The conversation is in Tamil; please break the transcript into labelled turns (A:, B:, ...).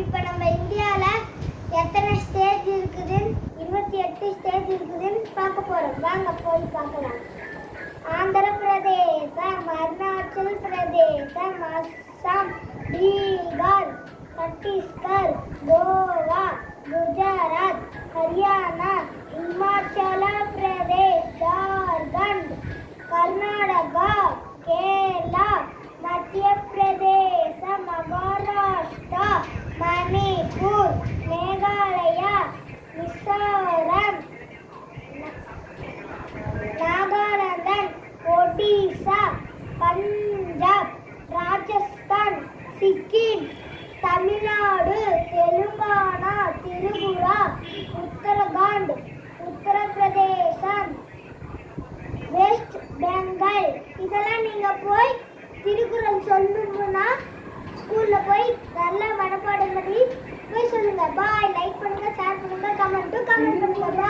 A: இப்போ நம்ம இந்தியாவில் எத்தனை ஸ்டேஜ் இருக்குதுன்னு இருபத்தி எட்டு ஸ்டேஜ் இருக்குதுன்னு பார்க்க போகிறோம் வாங்க போய் பார்க்கலாம். ஆந்திர பிரதேசம் அருணாச்சல் பிரதேசம் அஸ்ஸாம் பீகார் சத்தீஸ்கர் கோவா குஜராத் ஹரியானா ஒடிசா பஞ்சாப் ராஜஸ்தான் சிக்கிம் தமிழ்நாடு தெலுங்கானா திரிபுரா உத்தரகாண்ட் உத்தரப்பிரதேசம் வெஸ்ட் பெங்கால். இதெல்லாம் நீங்கள் போய் திருக்குறள் சொல்லணும்னா ஸ்கூலில் போய் நல்ல மனப்பாடம் பண்ணி போய் சொல்லுங்கள் பாய் லைக் பண்ணுங்கள் ஷேர் பண்ணுங்கள் கமெண்ட்டும் கமெண்ட் பண்ணுங்கள் பாய்